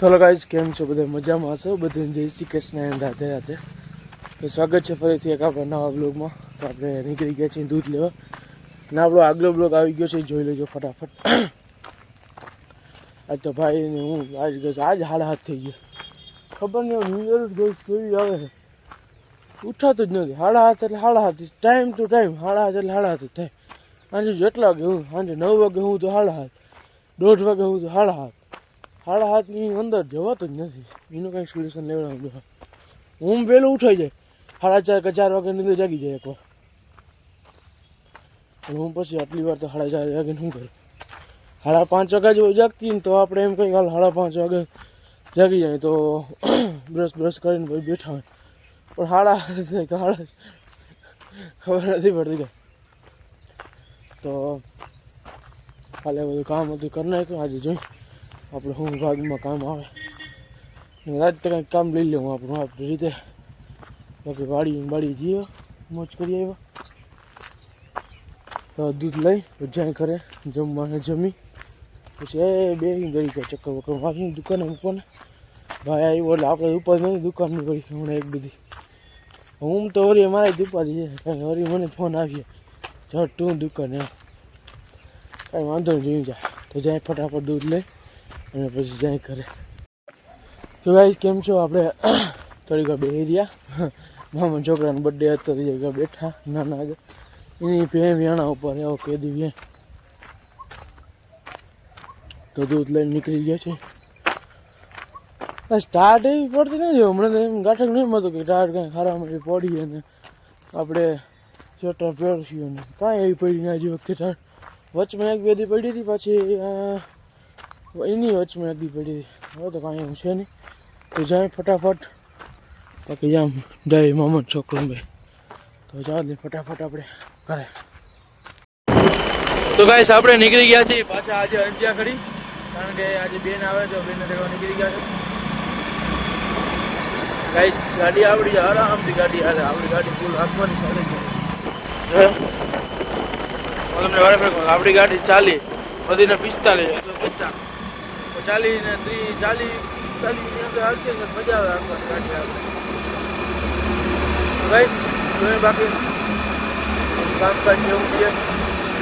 તો ગાઈઝ કેમ છો? બધા મજામાં હશો? બધાને જય શ્રી કૃષ્ણ રાધે રાધે. તો સ્વાગત છે ફરીથી એક આપણા નવા બ્લોગમાં તો આપણે નીકળી ગયા છીએ દૂધ લેવા. અને આપણો આગલો બ્લોગ આવી ગયો છે, જોઈ લેજો ફટાફટ. આજ તો ભાઈ ને હું આજ ગયો આજ હાડા હાથ થઈ ગયો. ખબર નહીં ન્યુ યર ગઈ કેવી આવે છે. ઉઠાતું જ નથી. હાડા હાથ એટલે હાડા હાથ ટાઈમ ટુ ટાઈમ હાડા હાથ એટલે હાડા હાથ જ થાય. સાંજે જેટલા વાગે હું સાંજે નવ વાગે હું તો હાડા હાથ દોઢ વાગે હું તો હાડા હાથ હાડા હાથની અંદર જવાતું જ નથી. એનું કંઈ સોલ્યુશન લેવડાવું જો હું વહેલું ઉઠાઈ જાય. સાડા ચાર કે ચાર વાગે નીંદર જાગી જાય એકવાર અને હું પછી આટલી વાર તો સાડા ચાર વાગે શું કરું. સાડા પાંચ વાગ્યા જેવું જાગતી ને તો આપણે એમ કંઈ હાલ સાડા પાંચ વાગે જાગી જાય તો બ્રશ બ્રશ કરીને પછી બેઠા હોય. પણ હાડા કે હાડા ખબર નથી પડતી કે તો કાલે બધું કામ હતું કરી નાખ્યું. આજે જોઈ આપણે હું વિભાગમાં કામ આવે? રાત તો કંઈક કામ લઈ લેવું આપણું, આપણી રીતે. પછી વાડી વાડી જઈએ મોજ કરી આવ્યા. તો દૂધ લઈ જાય ઘરે જમવાને જમી. પછી એ બે તરીકે ચક્કર વક્કર મારી દુકાને મૂકવાને. ભાઈ આવ્યો એટલે આપણે ઉપર નહીં દુકાનની પડી હમણાં એક બધી. હું તો વરી અમારા જ ઉપાધી છે. કાંઈ વરી મને ફોન આવ્યો. ચડ તું દુકાને કાંઈ વાંધો નહીં જોઈ જાય તો જાય ફટાફટ દૂધ લઈ. અને પછી જાય ઘરે. તો ગાઈસ કેમ છો? આપણે થોડીક વાર બેસી મામા છોકરાનો બર્થડે હતો તે જગ્યા બેઠા, નાના એની પે વ્યાણા ઉપર એવો કહી દીધી તો દૂધ લઈને નીકળી ગયા છે. સ્ટાર્ટ એવી પડતી નથી. હમણાં તો એમ ગાંઠક નહીં મળતું કે સ્ટાર્ટ કાંઈ ખારામાંથી પડી અને આપણે સ્વેટર પહેરશું અને કાંઈ એવી પડી ના જે વખતે ટાયર વચમાં એક બે દી પડી હતી, પછી એની વચમાં નદી પડી હવે તો કાંઈ એવું છે નહીં. તો જાય ફટાફટ. બાકી જામ જાય મોહમ્મદ છોકરો તો જાઓ ને ફટાફટ આપણે કરે તો ગાઈસ આપણે નીકળી ગયા છીએ પાછા આજે અંજ્યા ખડી કારણ કે આજે બેન આવે છે બેન રહેવા નીકળી ગયા છે. ગાઈસ ગાડી આવડી છે, આરામથી ગાડી હાલે. આપણી ગાડી ફૂલ હાંકવાની ચાલે છે. તમને વારે આપણી ગાડી ચાલી. વધીને પિસ્તાલીસ પચાસ. ચાલી ને ત્રીસ ચાલી ચાલી અંદર આવતી ને મજા આવે હાંકવાની ગાડી આવે. ગાઈસ જોઈએ બાકી કામકાજ જેવું છે.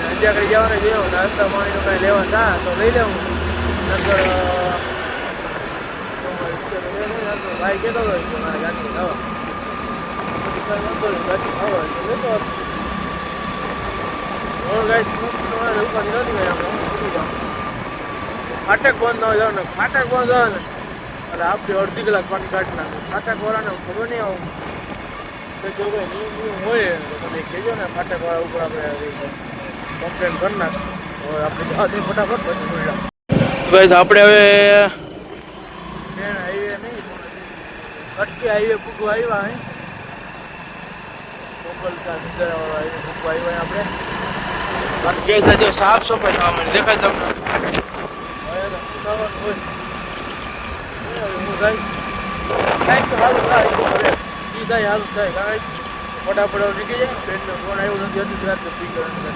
અંજાકડી જવાને જેવું નાસ્તા પાણીનું કાંઈ લેવા થા તો લઈ લેવું. નકર ભાઈ કહેતો હતો કે મારે ગાડી ખાવા. ગાડી ખાવા લેતો આવજો. ગાઈસ મસ્ત તમારે ઉપાધિ નથી ગયા ફાટક બંધ ન જાવ ને ફાટક બંધ હોય ને. એટલે આપણે અડધી કલાક પાણી કાઢી નાખું. ફાટક વાળાને ખબર નહીં આવું. તો જો કોઈ નિયમ નિયમ હોય તો તમે કહેજો ને ફાટક વાળા ઉપર આપણે કમ્પ્લેન કરી નાખ હવે આપણે જવા દઈએ ફટાફટ પછી મળ્યા બસ આપણે હવે ટ્રેન હાઈવે નહીં અટકી હાઈવે પૂગવા આવ્યા અહીં. કોકલકા સિદ્ધારાવાળો હાઈવે આવ્યા આપણે. બાકી સાફ સફાઈ થવા દેખાય તમને? તો હોય. હું ગાઈશ કાંઈક જાય બેનનો ફોન આવ્યો નથી હતી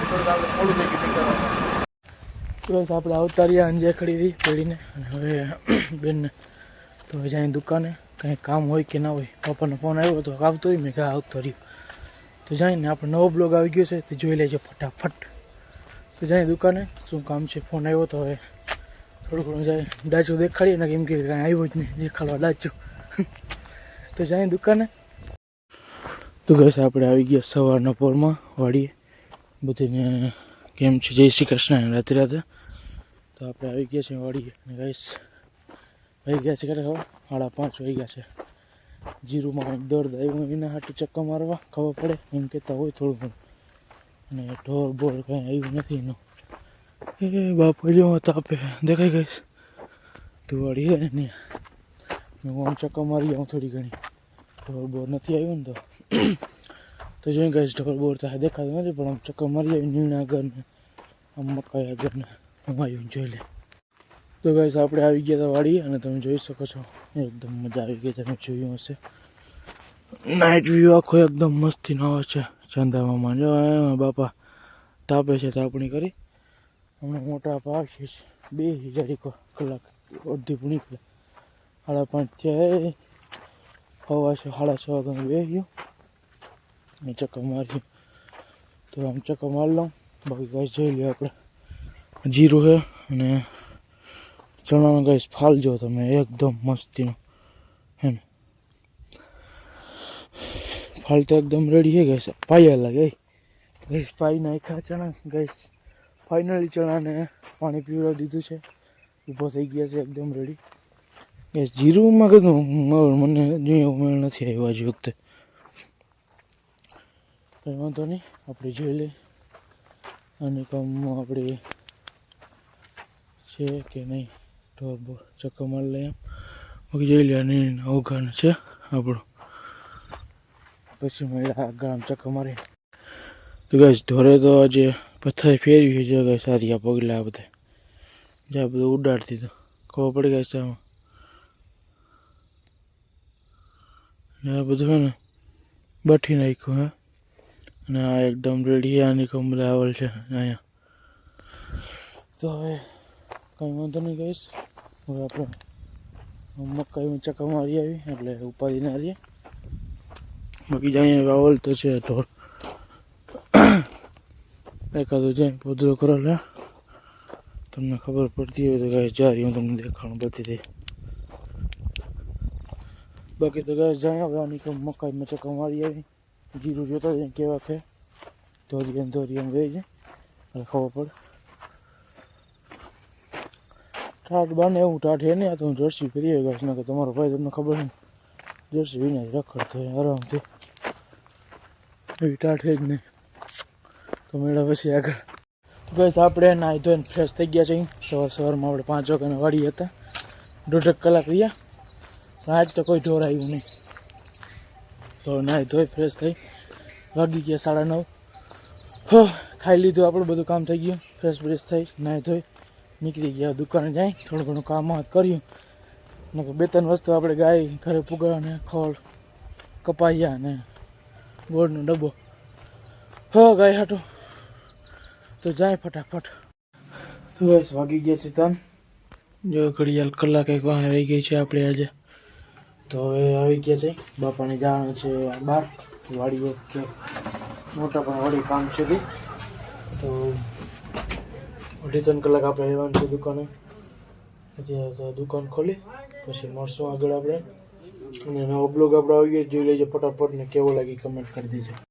થોડુંક આપણે થઈ ગયું બસ આપણે આવતા રહ્યા અંજે ખડીથી પેઢીને અને હવે બેનને તો હવે જાય દુકાને, કંઈ કામ હોય કે ના હોય, પપ્પાનો ફોન આવ્યો તો આવતો હોય, મેં કહા આવતો રહ્યો તો જઈને આપણે નવો બ્લોગ આવી ગયો છે, તે જોઈ લેજો ફટાફટ તો જાય દુકાને, શું કામ છે ફોન આવ્યો તો હવે થોડું ઘણું જાય. ડાચું દેખાડીએ ને કેમ કે કાંઈ આવ્યું જ નહીં. દેખાડવા ડાચું તો જાય દુકાને. તો ગઈ આપણે આવી ગયા સવારના પોરમાં વાડીએ. બધીને કેમ છે? જય શ્રી કૃષ્ણ. રાત્રે રાતે. તો આપણે આવી ગયા છીએ વાડીએ. અને ગાઈસ વહી ગયા છે ક્યારે ખબર? સાડા પાંચ વાગી ગયા છે. જીરુમાં દર્દ આવ્યું એના હાટું ચક્કા મારવા. ખબર પડે. એમ કહેતા હોય થોડું ઘણું. અને ઢોર બોર કંઈ આવ્યું નથી એનું. એ બાપા, જો તાપે દેખાઈ ગઈશ. તું વાળી નહીં હું આમ ચક્કર મારી જાઉં થોડી ઘણી. ઢોર બોર નથી આવ્યું ને તો. તો જોઈ ગઈશ ઢોર બોર તો દેખાતું નથી, પણ આમ ચક્કર મારી આવી નીણા આગળ ને આમ મકાઈ આગળ ને હું આવ્યું જોઈ લે તો ગાઈસ, આપણે આવી ગયા હતા વાડી અને તમે જોઈ શકો છો, એકદમ મજા આવી ગઈ, તમે જોયું હશે. નાઇટ વ્યૂ આખો એકદમ મસ્તી નવો છે. ચંદામાં જો બાપા તાપે છે તાપણી કરી. હમણાં મોટા પાવશે બે હજાર એક કલાક, અડધી પૂણી સાડા પાંચ થયા હવા છે, સાડા છ વાગ્યાનું બે ગયો. અને ચક્કર માર્યું તો આમ ચક્કર મારી લઉં. બાકી ગાય જોઈ લ્યો આપણે. જીરું છે અને ચણાનો ફાલ ફાલજો તમે એકદમ મસ્તીનો. હે ને? ફાલ તો એકદમ રેડી છે ગેસ પાયા લાગે. ગેસ પાઈ નાખ્યા ચણા. ગાઈસ ફાઇનલી ચણાને પાણી પીવડાવી દીધું છે. ઊભો થઈ ગયા છે, એકદમ રેડી ગેસ જીરુંમાં કીધું મને જોઈએ ઉમેર નથી આવ્યો હજી વખતે. કંઈ વાંધો નહીં, આપણે જોઈ લઈએ. અને કામમાં આપણે છે કે નહીં, તો ચક્કર મારી લઈએ. બાકી જોઈ લે અને અવઘાન છે આપણું. પછી મળ્યા ગામ ચક્કર મારી તો ગાઈસ ઢોરે તો આજે પથ્થર ફેરવી છે ગાઈસ સારી આ પગલા બધા. જ્યાં બધું ઉડાડતી તો. ખબર પડી ગઈ છે ને આ બધું છે ને બઠી નાખ્યું હે. અને આ એકદમ રેડી આની આવેલ છે અહીંયા. તો હવે કંઈ વાંધો નહીં કહીશ હવે આપણે મકાઈમાં ચક્કા મારી આવી, એટલે ઉપાધિ ના રહીએ બાકી જાય વાવલ તો છે ઢોર. એકાદું જઈને પોદરો કરો લે તમને ખબર પડતી હોય તો ગાય જારી હું તમને દેખાણ બધી બાકી તો ગાય જાય હવે આની કમ મકાઈ મચે મારી આવી જીરું જોતા જાય કેવા છે ધોરિયમ ધોરિયમ વહી જાય એટલે ખબર પડે ટાટ બને એવું ટાટ હે નહીં આ તો હું જર્સી ફરી આવી ગયો કે તમારો ભાઈ તમને ખબર નહીં જર્સી વિના રખડ થાય આરામથી એવી ટાટ હે જ નહીં તો મેળા પછી આગળ. બસ આપણે નાહી ધોઈને ફ્રેશ થઈ ગયા છીએ. સવાર સવારમાં આપણે પાંચ વાગ્યાને વાડી હતા. દોઢેક કલાક રહ્યા. આજ તો કોઈ ઢોર આવ્યું નહીં. તો નાહી ધોઈ ફ્રેશ થઈ વાગી ગયા સાડા નવ. હો, ખાઈ લીધું, આપણું બધું કામ થઈ ગયું. ફ્રેશ બ્રેશ થઈ નાહી ધોઈ, નીકળી ગયા દુકાને જાય. થોડું ઘણું કામ કર્યું. ને બે ત્રણ વસ્તુ આપણે ગાય, ઘરે પુગાડવાને ખોળ કપાયા ને ગોળનો ડબ્બો. હો, ગાય હાટો. તો જાય ફટાફટ. તો બસ વાગી ગયા છે તન. જો ઘડિયાળ કલાક એક વાહ રહી ગઈ છે આપણે આજે. તો હવે આવી ગયા છે. બાપાને જવાનું છે બહાર વાડીઓ કે મોટા પણ વાડી કામ છે તે તો અઢી ત્રણ કલાક આપણે રહેવાનું છે દુકાને. પછી દુકાન ખોલી. પછી મળશું આગળ આપણે. અને નવો બ્લોગ આપણે આવી ગયો. જોઈ લેજો ફટાફટ ને કેવો લાગી કમેન્ટ કરી દેજો.